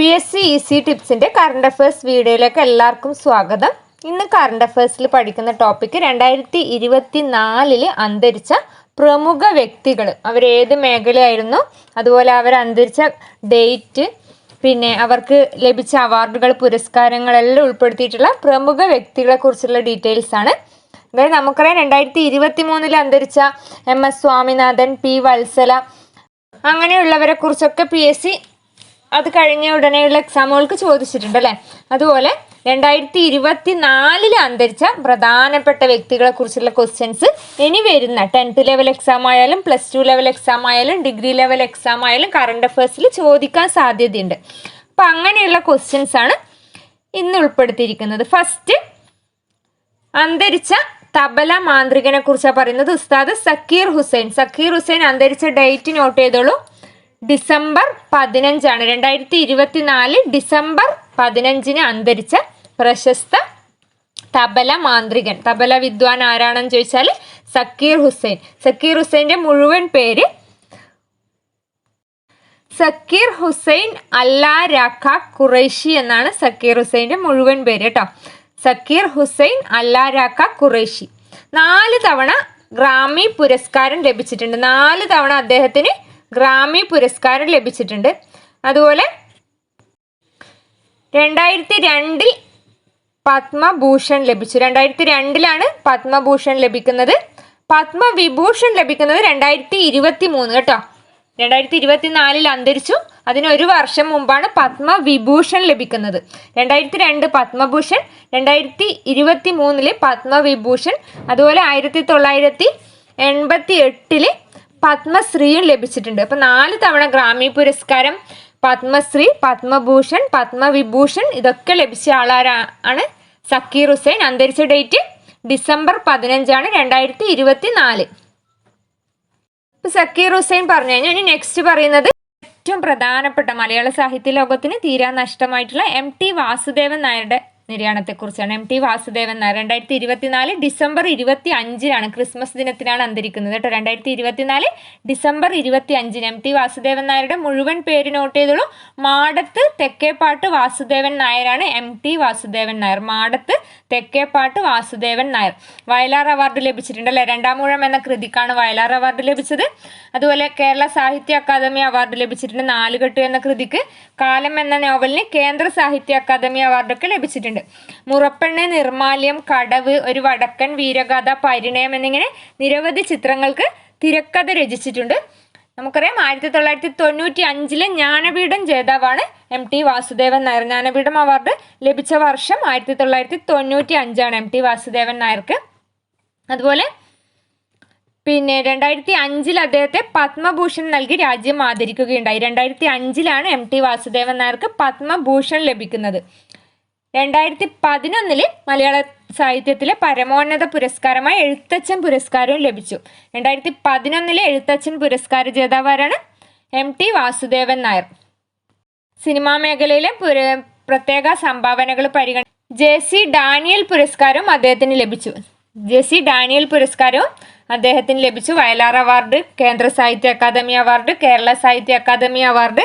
P S C easy ടിപ്സിന്റെ current affairs വീഡിയോയിലേക്ക് എല്ലാവർക്കും സ്വാഗതം. ഇന്ന് കറണ്ട് അഫയേഴ്സിൽ പഠിക്കുന്ന ടോപ്പിക്ക് രണ്ടായിരത്തി ഇരുപത്തി നാലിൽ അന്തരിച്ച പ്രമുഖ വ്യക്തികൾ. അവരേത് മേഖലയായിരുന്നു? അതുപോലെ അവർ അന്തരിച്ച ഡേറ്റ് പിന്നെ അവർക്ക് ലഭിച്ച അവാർഡുകൾ പുരസ്കാരങ്ങളെല്ലാം ഉൾപ്പെടുത്തിയിട്ടുള്ള പ്രമുഖ വ്യക്തികളെ കുറിച്ചുള്ള ഡീറ്റെയിൽസ് ആണ്. അതായത് നമുക്കറിയാം രണ്ടായിരത്തി ഇരുപത്തി മൂന്നിൽ അന്തരിച്ച M S Swaminathan P Vatsala അങ്ങനെയുള്ളവരെ കുറിച്ചൊക്കെ പി എസ് സി അത് കഴിഞ്ഞ ഉടനെയുള്ള എക്സാമുകൾക്ക് ചോദിച്ചിട്ടുണ്ട് അല്ലേ അതുപോലെ രണ്ടായിരത്തി ഇരുപത്തി നാലിൽ അന്തരിച്ച പ്രധാനപ്പെട്ട വ്യക്തികളെ കുറിച്ചുള്ള ക്വസ്റ്റ്യൻസ് ഇനി വരുന്ന ടെൻത്ത് ലെവൽ എക്സാം ആയാലും പ്ലസ് ടു ലെവൽ എക്സാം ആയാലും ഡിഗ്രി ലെവൽ എക്സാം ആയാലും കറണ്ട് അഫയേഴ്സിൽ ചോദിക്കാൻ സാധ്യതയുണ്ട്. അപ്പം അങ്ങനെയുള്ള ക്വസ്റ്റ്യൻസ് ആണ് ഇന്ന് ഉൾപ്പെടുത്തിയിരിക്കുന്നത്. ഫസ്റ്റ് അന്തരിച്ച തബല മാന്ത്രികനെ കുറിച്ചാണ് പറയുന്നത്. ഉസ്താദ് സക്കീർ ഹുസൈൻ. സക്കീർ ഹുസൈൻ അന്തരിച്ച ഡേറ്റ് നോട്ട് ചെയ്തോളൂ. ഡിസംബർ പതിനഞ്ചാണ്. രണ്ടായിരത്തി ഇരുപത്തിനാല് ഡിസംബർ പതിനഞ്ചിന് അന്തരിച്ച പ്രശസ്ത തബല മാന്ത്രികൻ. തബല വിദ്വാൻ ആരാണെന്ന് ചോദിച്ചാൽ സക്കീർ ഹുസൈൻ. സക്കീർ ഹുസൈന്റെ മുഴുവൻ പേര് സക്കീർ ഹുസൈൻ അല്ലാ രാഖ ഖുറൈഷി എന്നാണ് സക്കീർ ഹുസൈന്റെ മുഴുവൻ പേര് കേട്ടോ. സക്കീർ ഹുസൈൻ അല്ലാ രാഖ ഖുറൈഷി നാല് തവണ ഗ്രാമി പുരസ്കാരം ലഭിച്ചിട്ടുണ്ട്. നാല് തവണ അദ്ദേഹത്തിന് ഗ്രാമി പുരസ്കാരം ലഭിച്ചിട്ടുണ്ട്. അതുപോലെ രണ്ടായിരത്തി രണ്ടിൽ പത്മഭൂഷൺ ലഭിച്ചു. രണ്ടായിരത്തി രണ്ടിലാണ് പത്മഭൂഷൺ ലഭിക്കുന്നത്. പത്മവിഭൂഷൺ ലഭിക്കുന്നത് രണ്ടായിരത്തി ഇരുപത്തി മൂന്ന് കേട്ടോ. രണ്ടായിരത്തി ഇരുപത്തി നാലിൽ അന്തരിച്ചു. അതിന് ഒരു വർഷം മുമ്പാണ് പത്മവിഭൂഷൺ ലഭിക്കുന്നത്. രണ്ടായിരത്തി രണ്ട് പത്മഭൂഷൺ രണ്ടായിരത്തി ഇരുപത്തി മൂന്നിൽ പത്മവിഭൂഷൺ അതുപോലെ ആയിരത്തി തൊള്ളായിരത്തി എൺപത്തി എട്ടിൽ പത്മശ്രീയും ലഭിച്ചിട്ടുണ്ട്. അപ്പം നാല് തവണ ഗ്രാമി പുരസ്കാരം പത്മശ്രീ പത്മഭൂഷൺ പത്മവിഭൂഷൺ ഇതൊക്കെ ലഭിച്ച ആളാരാണ് സക്കീർ ഹുസൈൻ. അന്തരിച്ച ഡേറ്റ് ഡിസംബർ പതിനഞ്ചാണ് രണ്ടായിരത്തി ഇരുപത്തി നാല് ഇപ്പൊ സക്കീർ ഹുസൈൻ പറഞ്ഞു കഴിഞ്ഞാൽ ഇനി നെക്സ്റ്റ് പറയുന്നത് ഏറ്റവും പ്രധാനപ്പെട്ട മലയാള സാഹിത്യ ലോകത്തിന് തീരാ നഷ്ടമായിട്ടുള്ള എം ടി വാസുദേവൻ നായരുടെ നിര്യാണത്തെക്കുറിച്ചാണ് എം ടി വാസുദേവൻ നായർ രണ്ടായിരത്തി ഇരുപത്തിനാല് ഡിസംബർ ഇരുപത്തി അഞ്ചിനാണ് ക്രിസ്മസ് ദിനത്തിനാണ് അന്തരിക്കുന്നത് കേട്ടോ. രണ്ടായിരത്തി ഇരുപത്തിനാല് ഡിസംബർ ഇരുപത്തി അഞ്ചിന് എം ടി വാസുദേവൻ നായരുടെ മുഴുവൻ പേര് നോട്ട് ചെയ്തോളൂ. മാടത്ത് തെക്കേപ്പാട്ട് വാസുദേവൻ നായരാണ് M T Vasudevan Nair. Madath Thekkepat Vasudevan Nair. Vayalar award ലഭിച്ചിട്ടുണ്ട് അല്ലേ? രണ്ടാമൂഴം എന്ന കൃതിക്കാണ് വയലാർ അവാർഡ് ലഭിച്ചത്. അതുപോലെ കേരള സാഹിത്യ അക്കാദമി അവാർഡ് ലഭിച്ചിട്ടുണ്ട് നാലുകെട്ട് എന്ന കൃതിക്ക്. കാലം എന്ന നോവലിന് കേന്ദ്ര സാഹിത്യ അക്കാദമി അവാർഡൊക്കെ ലഭിച്ചിട്ടുണ്ട്. മുറപ്പെണ്ണ് നിർമാല്യം കടവ് ഒരു വടക്കൻ വീരഗാഥ പരിണയം എന്നിങ്ങനെ നിരവധി ചിത്രങ്ങൾക്ക് തിരക്കഥ രചിച്ചിട്ടുണ്ട്. നമുക്കറിയാം ആയിരത്തി തൊള്ളായിരത്തി തൊണ്ണൂറ്റി അഞ്ചിലെ Jnanpith ജേതാവാണ് M T Vasudevan Nair. Jnanpith award ലഭിച്ച വർഷം ആയിരത്തി തൊള്ളായിരത്തി തൊണ്ണൂറ്റി അഞ്ചാണ് എം ടി വാസുദേവൻ നായർക്ക്. അതുപോലെ പിന്നെ രണ്ടായിരത്തി അഞ്ചിൽ അദ്ദേഹത്തെ പത്മഭൂഷൺ നൽകി രാജ്യം ആദരിക്കുകയുണ്ടായി. രണ്ടായിരത്തി അഞ്ചിലാണ് എം ടി വാസുദേവൻ നായർക്ക് പത്മഭൂഷൺ ലഭിക്കുന്നത്. രണ്ടായിരത്തി പതിനൊന്നിൽ മലയാള സാഹിത്യത്തിലെ പരമോന്നത പുരസ്കാരമായ എഴുത്തച്ഛൻ പുരസ്കാരവും ലഭിച്ചു. രണ്ടായിരത്തി പതിനൊന്നിലെ എഴുത്തച്ഛൻ പുരസ്കാര ജേതാവാരാണ് M T Vasudevan Nair. Cinema മേഖലയിലെ പുര പ്രത്യേക സംഭാവനകൾ പരിഗണ ജെ സി ഡാനിയൽ പുരസ്കാരവും അദ്ദേഹത്തിന് ലഭിച്ചു. ജെ സി ഡാനിയൽ പുരസ്കാരവും അദ്ദേഹത്തിന് ലഭിച്ചു. വയലാർ അവാർഡ് കേന്ദ്ര സാഹിത്യ അക്കാദമി അവാർഡ് കേരള സാഹിത്യ അക്കാദമി അവാർഡ്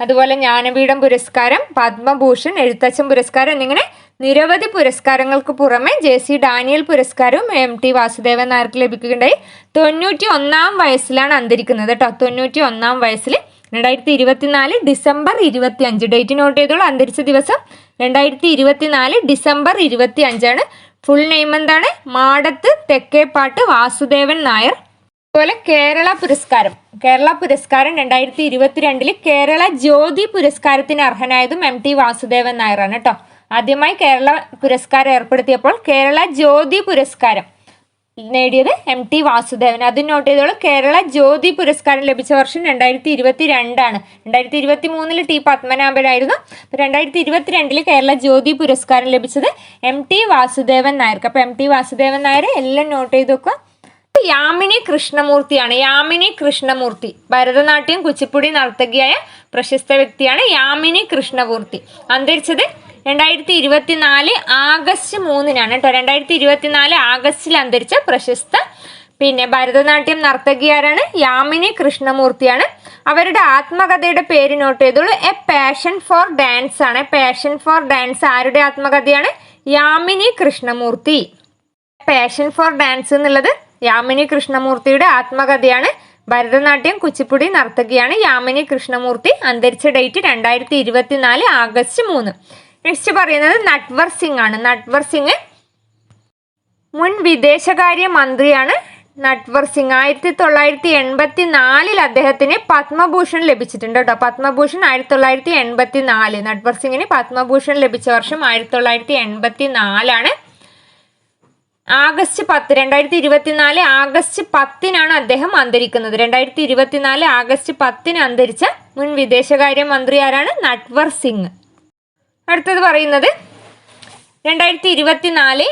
അതുപോലെ ജ്ഞാനപീഠം പുരസ്കാരം പത്മഭൂഷൺ എഴുത്തച്ഛൻ പുരസ്കാരം എന്നിങ്ങനെ നിരവധി പുരസ്കാരങ്ങൾക്ക് പുറമെ ജെ സി ഡാനിയൽ പുരസ്കാരവും എം ടി വാസുദേവൻ നായർക്ക് ലഭിക്കുകയുണ്ടായി. തൊണ്ണൂറ്റി ഒന്നാം വയസ്സിലാണ് അന്തരിക്കുന്നത് കേട്ടോ തൊണ്ണൂറ്റി ഒന്നാം വയസ്സിൽ രണ്ടായിരത്തി ഇരുപത്തിനാല് ഡിസംബർ ഇരുപത്തി അഞ്ച് ഡേറ്റ് നോട്ട് ചെയ്തോളൂ. അന്തരിച്ച ദിവസം രണ്ടായിരത്തി ഇരുപത്തിനാല് ഡിസംബർ ഇരുപത്തി അഞ്ചാണ് ഫുൾ നെയിം എന്താണ്? മാടത്ത് തെക്കേപ്പാട്ട് വാസുദേവൻ നായർ. അതുപോലെ കേരള പുരസ്കാരം. കേരള പുരസ്കാരം രണ്ടായിരത്തി ഇരുപത്തിരണ്ടിൽ കേരള ജ്യോതി പുരസ്കാരത്തിന് അർഹനായതും എം ടി വാസുദേവൻ നായരാണ് കേട്ടോ ആദ്യമായി കേരള പുരസ്കാരം ഏർപ്പെടുത്തിയപ്പോൾ കേരള ജ്യോതി പുരസ്കാരം നേടിയത് എം ടി വാസുദേവൻ. അത് നോട്ട് ചെയ്തോളൂ കേരള ജ്യോതി പുരസ്കാരം ലഭിച്ച വർഷം രണ്ടായിരത്തി ഇരുപത്തി രണ്ടാണ് രണ്ടായിരത്തി ഇരുപത്തി മൂന്നിൽ ടി പത്മനാഭനായിരുന്നു അപ്പോൾ രണ്ടായിരത്തി ഇരുപത്തിരണ്ടിൽ കേരള ജ്യോതി പുരസ്കാരം ലഭിച്ചത് എം ടി വാസുദേവൻ നായർക്ക്. അപ്പോൾ എം ടി വാസുദേവൻ നായർ എല്ലാം നോട്ട് ചെയ്ത് വെക്കുക. യാമിനി കൃഷ്ണമൂർത്തിയാണ്. യാമിനി കൃഷ്ണമൂർത്തി. ഭരതനാട്യം കുച്ചിപ്പുടി നർത്തകിയായ പ്രശസ്ത വ്യക്തിയാണ് യാമിനി കൃഷ്ണമൂർത്തി. അന്തരിച്ചത് രണ്ടായിരത്തി ഇരുപത്തിനാല് ആഗസ്റ്റ് മൂന്നിനാണ് കേട്ടോ. രണ്ടായിരത്തി ഇരുപത്തിനാല് ആഗസ്റ്റിൽ അന്തരിച്ച പ്രശസ്ത പിന്നെ ഭരതനാട്യം നർത്തകിയാരാണ് യാമിനി കൃഷ്ണമൂർത്തിയാണ്. അവരുടെ ആത്മകഥയുടെ പേര് നോട്ട് ചെയ്തോളൂ. എ പാഷൻ ഫോർ ഡാൻസ് ആണ്. പാഷൻ ഫോർ ഡാൻസ് ആരുടെ ആത്മകഥയാണ്? Yamini Krishnamurthy. Passion for dance എന്നുള്ളത് യാമിനി കൃഷ്ണമൂർത്തിയുടെ ആത്മകഥയാണ് ഭരതനാട്യം കുച്ചിപ്പുടി നർത്തകിയാണ് യാമിനി കൃഷ്ണമൂർത്തി അന്തരിച്ച ഡേറ്റ് രണ്ടായിരത്തി ഇരുപത്തിനാല് ആഗസ്റ്റ് മൂന്ന്. നെക്സ്റ്റ് പറയുന്നത് നട്വർ സിംഗ് ആണ്. നട്വർ സിംഗ് മുൻ വിദേശകാര്യ മന്ത്രിയാണ്. നട്വർ സിംഗ് ആയിരത്തി തൊള്ളായിരത്തി എൺപത്തി നാലിൽ അദ്ദേഹത്തിന് പത്മഭൂഷൺ ലഭിച്ചിട്ടുണ്ട് കേട്ടോ. പത്മഭൂഷൺ ആയിരത്തി തൊള്ളായിരത്തി എൺപത്തി നാല് നട്വർ സിംഗിന് പത്മഭൂഷൺ ലഭിച്ച വർഷം ആയിരത്തി തൊള്ളായിരത്തി എൺപത്തി നാലാണ് ആഗസ്റ്റ് പത്ത് രണ്ടായിരത്തി ഇരുപത്തിനാല് ആഗസ്റ്റ് പത്തിനാണ് അദ്ദേഹം അന്തരിക്കുന്നത്. രണ്ടായിരത്തി ഇരുപത്തിനാല് ആഗസ്റ്റ് പത്തിന് അന്തരിച്ച മുൻ വിദേശകാര്യ മന്ത്രി ആരാണ്? നട്വർ സിംഗ്. അടുത്തത് പറയുന്നത് രണ്ടായിരത്തി ഇരുപത്തിനാല്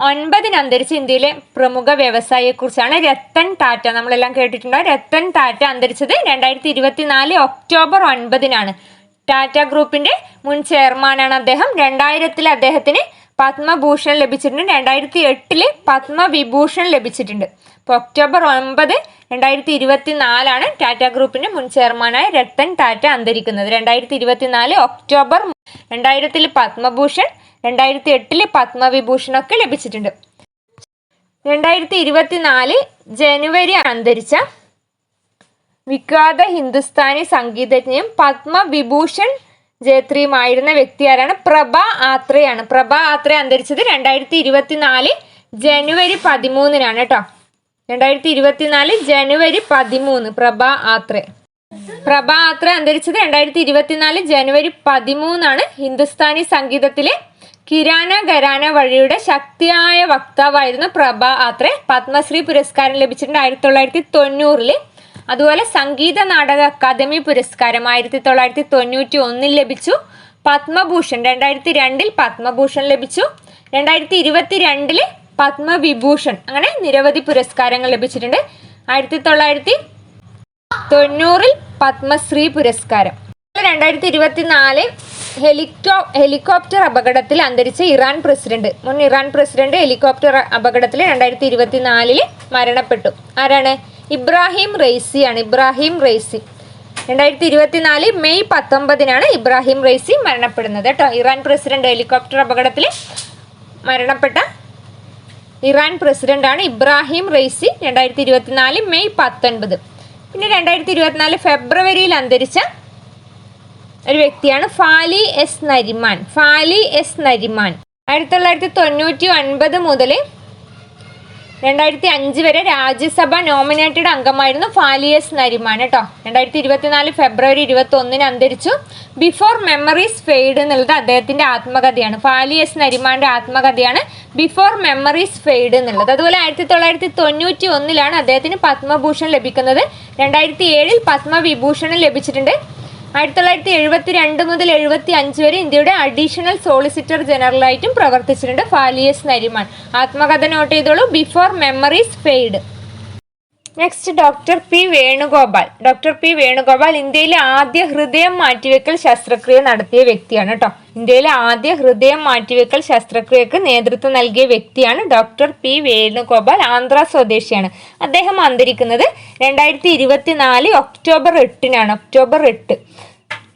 ഒൻപതിന് അന്തരിച്ച ഇന്ത്യയിലെ പ്രമുഖ വ്യവസായിയെക്കുറിച്ചാണ് രത്തൻ ടാറ്റ. നമ്മളെല്ലാം കേട്ടിട്ടുണ്ടോ? രത്തൻ ടാറ്റ അന്തരിച്ചത് രണ്ടായിരത്തി ഇരുപത്തിനാല് ഒക്ടോബർ ഒൻപതിനാണ്. ടാറ്റ ഗ്രൂപ്പിന്റെ മുൻ ചെയർമാനാണ് അദ്ദേഹം. രണ്ടായിരത്തിൽ അദ്ദേഹത്തിന് പത്മഭൂഷൺ ലഭിച്ചിട്ടുണ്ട്. രണ്ടായിരത്തി എട്ടിൽ പത്മവിഭൂഷൺ ലഭിച്ചിട്ടുണ്ട്. ഇപ്പോൾ ഒക്ടോബർ ഒൻപത് രണ്ടായിരത്തി ഇരുപത്തി നാലാണ് ടാറ്റ ഗ്രൂപ്പിന്റെ മുൻ ചെയർമാനായ രത്തൻ ടാറ്റ അന്തരിക്കുന്നത്. രണ്ടായിരത്തി ഇരുപത്തിനാല് ഒക്ടോബർ രണ്ടായിരത്തിൽ പത്മഭൂഷൺ രണ്ടായിരത്തി എട്ടിൽ പത്മവിഭൂഷൺ ഒക്കെ ലഭിച്ചിട്ടുണ്ട്. രണ്ടായിരത്തി ഇരുപത്തിനാല് ജനുവരി അന്തരിച്ച വിഖ്യാത ഹിന്ദുസ്ഥാനി സംഗീതജ്ഞയും പത്മവിഭൂഷൺ ജേത്രിയുമായിരുന്ന വ്യക്തി ആരാണ്? പ്രഭ ആത്രയാണ്. പ്രഭ ആത്ര അന്തരിച്ചത് രണ്ടായിരത്തി ഇരുപത്തിനാല് ജനുവരി പതിമൂന്നിനാണ് കേട്ടോ. രണ്ടായിരത്തി ഇരുപത്തിനാല് ജനുവരി പതിമൂന്ന് പ്രഭ ആത്ര. പ്രഭ ആത്ര അന്തരിച്ചത് രണ്ടായിരത്തി ഇരുപത്തിനാല് ജനുവരി പതിമൂന്നാണ്. ഹിന്ദുസ്ഥാനി സംഗീതത്തിലെ കിരാന ഖരാന വഴിയുടെ ശക്തിയായ വക്താവായിരുന്നു പ്രഭ ആത്രെ. പത്മശ്രീ പുരസ്കാരം ലഭിച്ചിട്ടുണ്ട് ആയിരത്തി തൊള്ളായിരത്തി തൊണ്ണൂറിൽ. അതുപോലെ സംഗീത നാടക അക്കാദമി പുരസ്കാരം ആയിരത്തി തൊള്ളായിരത്തി തൊണ്ണൂറ്റി ഒന്നിൽ ലഭിച്ചു. പത്മഭൂഷൺ രണ്ടായിരത്തി രണ്ടിൽ പത്മഭൂഷൺ ലഭിച്ചു. രണ്ടായിരത്തി ഇരുപത്തി രണ്ടിൽ പത്മവിഭൂഷൺ അങ്ങനെ നിരവധി പുരസ്കാരങ്ങൾ ലഭിച്ചിട്ടുണ്ട്. ആയിരത്തി തൊള്ളായിരത്തി തൊണ്ണൂറിൽ പത്മശ്രീ പുരസ്കാരം. രണ്ടായിരത്തി ഇരുപത്തിനാല് ഹെലികോ ഹെലികോപ്റ്റർ അപകടത്തിൽ അന്തരിച്ച ഇറാൻ പ്രസിഡന്റ്. മുൻ ഇറാൻ പ്രസിഡന്റ് ഹെലികോപ്റ്റർ അപകടത്തിൽ രണ്ടായിരത്തി ഇരുപത്തിനാലിൽ മരണപ്പെട്ടു. ആരാണ്? ഇബ്രാഹിം റെയ്സിയാണ് ഇബ്രാഹിം റെയ്സി രണ്ടായിരത്തി ഇരുപത്തിനാല് മെയ് പത്തൊമ്പതിനാണ് ഇബ്രാഹിം റെയ്സി മരണപ്പെടുന്നത് കേട്ടോ. ഇറാൻ പ്രസിഡന്റ് ഹെലികോപ്റ്റർ അപകടത്തിൽ മരണപ്പെട്ട ഇറാൻ പ്രസിഡന്റാണ് ഇബ്രാഹിം റെയ്സി രണ്ടായിരത്തി ഇരുപത്തിനാല് മെയ് പത്തൊൻപത്. പിന്നെ രണ്ടായിരത്തി ഇരുപത്തിനാല് ഫെബ്രുവരിയിൽ അന്തരിച്ച ഒരു വ്യക്തിയാണ് ഫാലി എസ് നരിമാൻ. ഫാലി എസ് നരിമാൻ. ആയിരത്തി തൊള്ളായിരത്തി തൊണ്ണൂറ്റി ഒൻപത് മുതൽ രണ്ടായിരത്തി അഞ്ച് വരെ രാജ്യസഭ നോമിനേറ്റഡ് അംഗമായിരുന്നു ഫാലിയസ് നരിമാൻ കേട്ടോ. രണ്ടായിരത്തി ഇരുപത്തിനാല് ഫെബ്രുവരി ഇരുപത്തി ഒന്നിന് അന്തരിച്ചു. ബിഫോർ മെമ്മറീസ് ഫെയ്ഡ് എന്നുള്ളത് അദ്ദേഹത്തിന്റെ ആത്മകഥയാണ്. ഫാലിയസ് നരിമാന്റെ ആത്മകഥയാണ് ബിഫോർ മെമ്മറീസ് ഫെയ്ഡ് എന്നുള്ളത്. അതുപോലെ ആയിരത്തി തൊള്ളായിരത്തി തൊണ്ണൂറ്റി ഒന്നിലാണ് അദ്ദേഹത്തിന് പത്മഭൂഷൺ ലഭിക്കുന്നത്. രണ്ടായിരത്തി ഏഴിൽ പത്മവിഭൂഷണം ലഭിച്ചിട്ടുണ്ട്. ആയിരത്തി തൊള്ളായിരത്തി എഴുപത്തി രണ്ട് മുതൽ എഴുപത്തി അഞ്ച് വരെ ഇന്ത്യയുടെ അഡീഷണൽ സോളിസിറ്റർ ജനറലായിട്ടും പ്രവർത്തിച്ചിട്ടുണ്ട് ഫാലിയസ് നരിമാൻ. ആത്മകഥ നോട്ട് ചെയ്തോളൂ. Before memories fade next doctor P Venugopal. Doctor P Venugopal ഇന്ത്യയിലെ ആദ്യ ഹൃദയം മാറ്റിവെക്കൽ ശസ്ത്രക്രിയ നടത്തിയ വ്യക്തിയാണ് കേട്ടോ ഇന്ത്യയിലെ ആദ്യ ഹൃദയം മാറ്റിവെക്കൽ ശസ്ത്രക്രിയക്ക് നേതൃത്വം നൽകിയ വ്യക്തിയാണ് ഡോക്ടർ പി വേണുഗോപാൽ ആന്ധ്ര സ്വദേശിയാണ്. അദ്ദേഹം അന്തരിക്കുന്നത് രണ്ടായിരത്തി ഇരുപത്തിനാല് ഒക്ടോബർ എട്ടിനാണ്. ഒക്ടോബർ എട്ട്.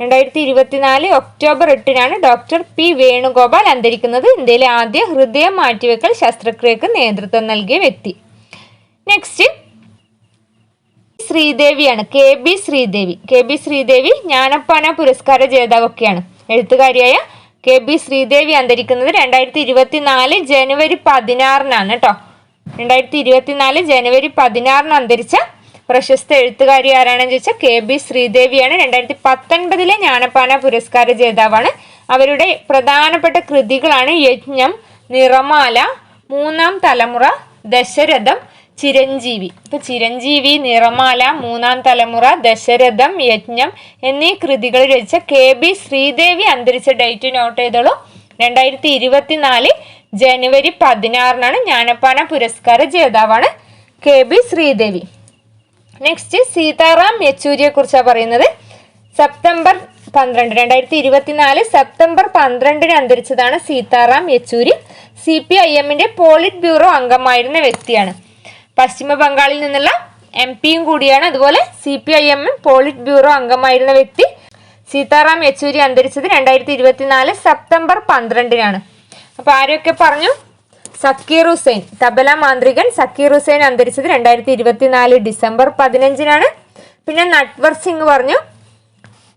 രണ്ടായിരത്തി ഇരുപത്തിനാല് ഒക്ടോബർ എട്ടിനാണ് ഡോക്ടർ പി വേണുഗോപാൽ അന്തരിക്കുന്നത് ഇന്ത്യയിലെ ആദ്യ ഹൃദയം മാറ്റിവെക്കൽ ശസ്ത്രക്രിയക്ക് നേതൃത്വം നൽകിയ വ്യക്തി. Next ശ്രീദേവിയാണ്. K B Sreedevi. K B Sreedevi Jnanappana പുരസ്കാര ജേതാവൊക്കെയാണ്. എഴുത്തുകാരിയായ കെ ബി ശ്രീദേവി അന്തരിക്കുന്നത് രണ്ടായിരത്തി ഇരുപത്തിനാല് ജനുവരി പതിനാറിനാണ് കേട്ടോ രണ്ടായിരത്തി ഇരുപത്തിനാല് ജനുവരി പതിനാറിന് അന്തരിച്ച പ്രശസ്ത എഴുത്തുകാരി ആരാണെന്ന് ചോദിച്ചാൽ കെ ബി ശ്രീദേവിയാണ്. രണ്ടായിരത്തി പത്തൊൻപതിലെ ജ്ഞാനപ്പാന പുരസ്കാര ജേതാവാണ്. അവരുടെ പ്രധാനപ്പെട്ട കൃതികളാണ് യജ്ഞം നിറമാല മൂന്നാം തലമുറ ദശരഥം ചിരഞ്ജീവി. ഇപ്പൊ ചിരഞ്ജീവി നിറമാല മൂന്നാം തലമുറ ദശരഥം യജ്ഞം എന്നീ കൃതികൾ രചിച്ച കെ ബി ശ്രീദേവി അന്തരിച്ച ഡേറ്റ് നോട്ട് ചെയ്തോളൂ. രണ്ടായിരത്തി ഇരുപത്തിനാല് ജനുവരി പതിനാറിനാണ് ജ്ഞാനപ്പാന പുരസ്കാര ജേതാവാണ് K B Sreedevi. Next Sitaram യെച്ചൂരിയെ കുറിച്ചാണ് പറയുന്നത്. സെപ്റ്റംബർ പന്ത്രണ്ട് രണ്ടായിരത്തി ഇരുപത്തിനാല് സെപ്റ്റംബർ പന്ത്രണ്ടിന് അന്തരിച്ചതാണ് Sitaram Yechury. C P I എമ്മിന്റെ പോളിറ്റ് ബ്യൂറോ അംഗമായിരുന്ന വ്യക്തിയാണ്. പശ്ചിമ ബംഗാളിൽ നിന്നുള്ള എം പിയും കൂടിയാണ്. അതുപോലെ C P I M polit bureau അംഗമായിരുന്ന വ്യക്തി സീതാറാം യെച്ചൂരി അന്തരിച്ചത് രണ്ടായിരത്തി ഇരുപത്തിനാല് സെപ്റ്റംബർ പന്ത്രണ്ടിനാണ്. അപ്പോൾ ആരൊക്കെ പറഞ്ഞു? സക്കീർ ഹുസൈൻ തബല മാന്ത്രികൻ സക്കീർ ഹുസൈൻ അന്തരിച്ചത് രണ്ടായിരത്തി ഇരുപത്തിനാല് ഡിസംബർ പതിനഞ്ചിനാണ്. പിന്നെ നട്വർ സിംഗ് പറഞ്ഞു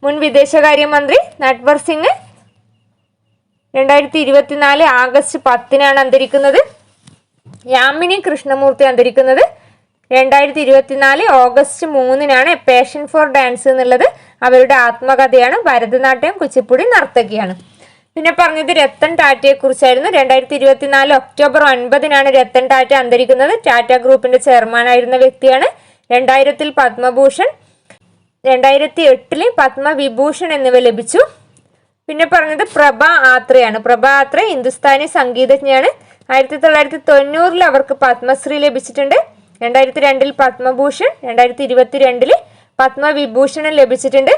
മുൻ വിദേശകാര്യമന്ത്രി നട്വർ സിംഗ് രണ്ടായിരത്തി ഇരുപത്തിനാല് ആഗസ്റ്റ് പത്തിനാണ് അന്തരിക്കുന്നത്. യാമിനി കൃഷ്ണമൂർത്തി അന്തരിക്കുന്നത് രണ്ടായിരത്തി ഇരുപത്തിനാല് ഓഗസ്റ്റ് മൂന്നിനാണ് പാഷൻ ഫോർ ഡാൻസ് എന്നുള്ളത് അവരുടെ ആത്മകഥയാണ്. ഭരതനാട്യം കുച്ചിപ്പുടി നർത്തകിയാണ്. പിന്നെ പറഞ്ഞത് രത്തൻ ടാറ്റയെ കുറിച്ചായിരുന്നു. രണ്ടായിരത്തി ഇരുപത്തിനാല് ഒക്ടോബർ ഒൻപതിനാണ് രത്തൻ ടാറ്റ അന്തരിക്കുന്നത്. ടാറ്റ ഗ്രൂപ്പിന്റെ ചെയർമാനായിരുന്ന വ്യക്തിയാണ് രണ്ടായിരത്തിൽ പത്മഭൂഷൺ. രണ്ടായിരത്തി എട്ടിൽ പത്മവിഭൂഷൺ എന്നിവ ലഭിച്ചു. പിന്നെ പറഞ്ഞത് പ്രഭ ആത്രയാണ്. പ്രഭ ആത്ര ഹിന്ദുസ്ഥാനി സംഗീതജ്ഞയാണ്. ആയിരത്തി തൊള്ളായിരത്തി തൊണ്ണൂറിൽ അവർക്ക് പത്മശ്രീ ലഭിച്ചിട്ടുണ്ട്. രണ്ടായിരത്തി രണ്ടിൽ പത്മഭൂഷൺ രണ്ടായിരത്തി ഇരുപത്തി രണ്ടിൽ പത്മവിഭൂഷണം ലഭിച്ചിട്ടുണ്ട്.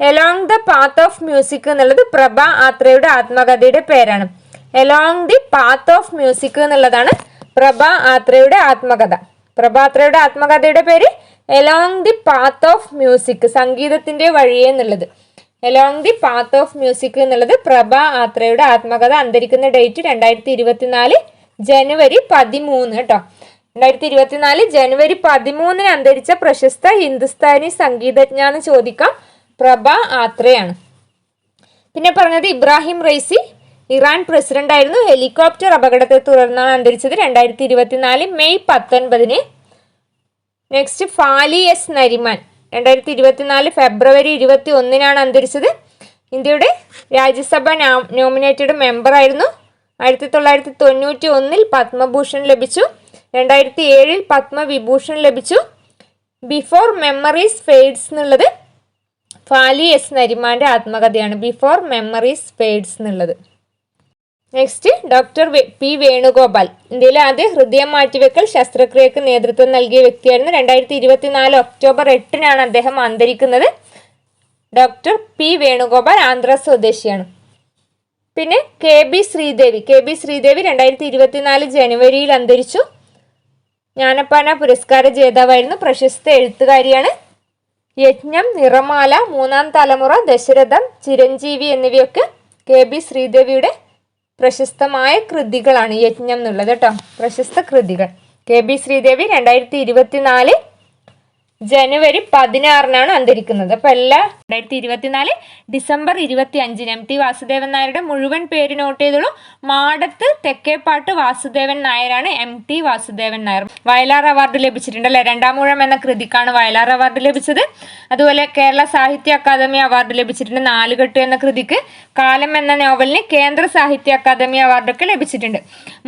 Along the path of music എന്നുള്ളത് പ്രഭ ആത്രയുടെ ആത്മകഥയുടെ പേരാണ്. Along the path of music എന്നുള്ളതാണ് പ്രഭ ആത്രയുടെ ആത്മകഥ. പ്രഭ ആത്രയുടെ ആത്മകഥയുടെ പേര് along the path of music സംഗീതത്തിന്റെ വഴിയെന്നുള്ളത്. എന്നുള്ളത് along the path of music എന്നുള്ളത് പ്രഭ ആത്രയുടെ ആത്മകഥ അന്തരിക്കുന്ന ഡേറ്റ് രണ്ടായിരത്തി ഇരുപത്തിനാല് ജനുവരി പതിമൂന്ന് കേട്ടോ രണ്ടായിരത്തി ഇരുപത്തിനാല് ജനുവരി പതിമൂന്നിന് അന്തരിച്ച പ്രശസ്ത ഹിന്ദുസ്ഥാനി സംഗീതജ്ഞ എന്ന് ചോദിക്കാം പ്രഭ ആത്രയാണ്. പിന്നെ പറഞ്ഞത് ഇബ്രാഹിം റൈസി ഇറാൻ പ്രസിഡന്റ് ആയിരുന്നു. ഹെലികോപ്റ്റർ അപകടത്തെ തുടർന്നാണ് അന്തരിച്ചത് രണ്ടായിരത്തി ഇരുപത്തിനാല് മെയ് പത്തൊൻപതിന്. Next Fali S Nariman. രണ്ടായിരത്തി ഇരുപത്തിനാല് ഫെബ്രുവരി ഇരുപത്തി ഒന്നിനാണ് അന്തരിച്ചത്. ഇന്ത്യയുടെ രാജ്യസഭ നോമിനേറ്റഡ് മെമ്പർ ആയിരുന്നു ആയിരത്തി തൊള്ളായിരത്തി തൊണ്ണൂറ്റി ഒന്നിൽ പത്മഭൂഷൺ ലഭിച്ചു. രണ്ടായിരത്തി ഏഴിൽ പത്മവിഭൂഷൺ ലഭിച്ചു. ബിഫോർ മെമ്മറീസ് ഫെയ്ഡ്സ് എന്നുള്ളത് ഫാലി എസ് നരിമാന്റെ ആത്മകഥയാണ്. ബിഫോർ മെമ്മറീസ് ഫെയ്ഡ്സ് എന്നുള്ളത്. Next doctor P Venugopal. ഇന്ത്യയിലെ ആദ്യ ഹൃദയം മാറ്റിവെക്കൽ ശസ്ത്രക്രിയക്ക് നേതൃത്വം നൽകിയ വ്യക്തിയായിരുന്നു രണ്ടായിരത്തി ഇരുപത്തിനാല് ഒക്ടോബർ എട്ടിനാണ് അദ്ദേഹം അന്തരിക്കുന്നത്. ഡോക്ടർ പി വേണുഗോപാൽ ആന്ധ്ര സ്വദേശിയാണ്. പിന്നെ K B Sreedevi. K B Sreedevi രണ്ടായിരത്തി ഇരുപത്തിനാല് ജനുവരിയിൽ അന്തരിച്ചു. ജ്ഞാനപ്പാന പുരസ്കാര ജേതാവായിരുന്നു. പ്രശസ്ത എഴുത്തുകാരിയാണ്. യജ്ഞം നിറമാല മൂന്നാം തലമുറ ദശരഥം ചിരഞ്ജീവി എന്നിവയൊക്കെ കെ ബി ശ്രീദേവിയുടെ പ്രശസ്തമായ കൃതികളാണ് യജ്ഞം എന്നുള്ളത് കേട്ടോ പ്രശസ്ത കൃതികൾ. കെ ബി ശ്രീദേവി രണ്ടായിരത്തി ഇരുപത്തിനാല് ജനുവരി പതിനാറിനാണ് അന്തരിക്കുന്നത്. അപ്പം എല്ലാ രണ്ടായിരത്തി ഇരുപത്തിനാല് ഡിസംബർ ഇരുപത്തി അഞ്ചിന് എം ടി വാസുദേവൻ നായരുടെ മുഴുവൻ പേര് നോട്ട് ചെയ്തോളൂ. മാടത്ത് തെക്കേപ്പാട്ട് വാസുദേവൻ നായരാണ് M T Vasudevan Nair. Vayalar award ലഭിച്ചിട്ടുണ്ട് അല്ലെ? രണ്ടാമൂഴം എന്ന കൃതിക്കാണ് വയലാർ അവാർഡ് ലഭിച്ചത്. അതുപോലെ കേരള സാഹിത്യ അക്കാദമി അവാർഡ് ലഭിച്ചിട്ടുണ്ട് നാലുകെട്ട് എന്ന കൃതിക്ക്. കാലം എന്ന നോവലിന് കേന്ദ്ര സാഹിത്യ അക്കാദമി അവാർഡൊക്കെ ലഭിച്ചിട്ടുണ്ട്.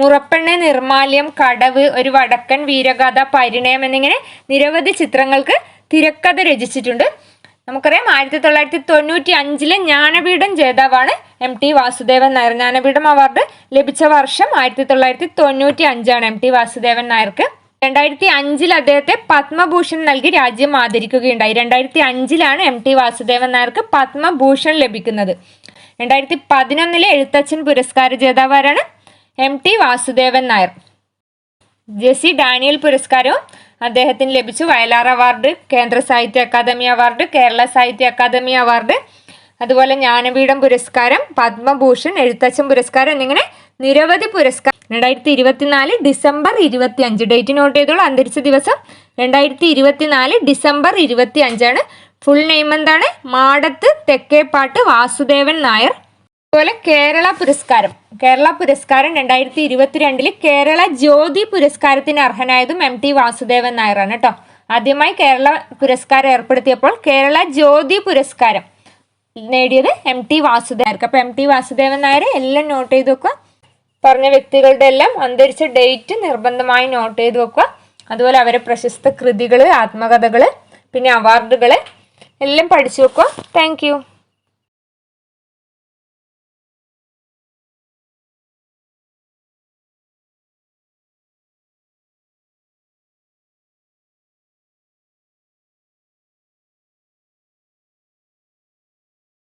മുറപ്പെണ്ണ് നിർമാല്യം കടവ് ഒരു വടക്കൻ വീരഗാഥ പരിണയം എന്നിങ്ങനെ നിരവധി ചിത്രങ്ങൾക്ക് തിരക്കഥ രചിച്ചിട്ടുണ്ട്. നമുക്കറിയാം ആയിരത്തി തൊള്ളായിരത്തി തൊണ്ണൂറ്റി അഞ്ചിലെ ജ്ഞാനപീഠം ജേതാവാണ് M T Vasudevan Nair. Jnanpith award ലഭിച്ച വർഷം ആയിരത്തി തൊള്ളായിരത്തി തൊണ്ണൂറ്റി അഞ്ചാണ് എം ടി വാസുദേവൻ നായർക്ക്. രണ്ടായിരത്തി അഞ്ചിൽ അദ്ദേഹത്തെ പത്മഭൂഷൺ നൽകി രാജ്യം ആദരിക്കുകയുണ്ടായി. രണ്ടായിരത്തി അഞ്ചിലാണ് എം ടി വാസുദേവൻ നായർക്ക് പത്മഭൂഷൺ ലഭിക്കുന്നത്. രണ്ടായിരത്തി പതിനൊന്നിലെ എഴുത്തച്ഛൻ പുരസ്കാര ജേതാവാരാണ് എം ടി വാസുദേവൻ നായർ. ജെസി ഡാനിയൽ പുരസ്കാരവും അദ്ദേഹത്തിന് ലഭിച്ചു വയലാർ അവാർഡ് കേന്ദ്ര സാഹിത്യ അക്കാദമി അവാർഡ് കേരള സാഹിത്യ അക്കാദമി അവാർഡ്. അതുപോലെ ജ്ഞാനപീഠം പുരസ്കാരം പത്മഭൂഷൺ എഴുത്തച്ഛൻ പുരസ്കാരം എന്നിങ്ങനെ നിരവധി പുരസ്കാരം രണ്ടായിരത്തി ഇരുപത്തിനാല് ഡിസംബർ ഇരുപത്തി അഞ്ച് ഡേറ്റ് നോട്ട് ചെയ്തോളൂ. അന്തരിച്ച ദിവസം രണ്ടായിരത്തി ഇരുപത്തിനാല് ഡിസംബർ ഇരുപത്തി അഞ്ചാണ് ഫുൾ നെയിം എന്താണ്? മാടത്ത് തെക്കേപ്പാട്ട് വാസുദേവൻ നായർ. അതുപോലെ കേരള പുരസ്കാരം. കേരള പുരസ്കാരം രണ്ടായിരത്തി ഇരുപത്തിരണ്ടിൽ കേരള ജ്യോതി പുരസ്കാരത്തിന് അർഹനായതും എം ടി വാസുദേവൻ നായരാണ് കേട്ടോ ആദ്യമായി കേരള പുരസ്കാരം ഏർപ്പെടുത്തിയപ്പോൾ കേരള ജ്യോതി പുരസ്കാരം നേടിയത് എം ടി വാസുദേവർക്ക് അപ്പോൾ എം ടി വാസുദേവൻ നായർ എല്ലാം നോട്ട് ചെയ്ത് വെക്കുക. പറഞ്ഞ വ്യക്തികളുടെ എല്ലാം അന്തരിച്ച ഡേറ്റ് നിർബന്ധമായി നോട്ട് ചെയ്ത് വെക്കുക. അതുപോലെ അവരെ പ്രശസ്ത കൃതികൾ ആത്മകഥകൾ പിന്നെ അവാർഡുകൾ എല്ലാം പഠിച്ചു വെക്കുക. താങ്ക്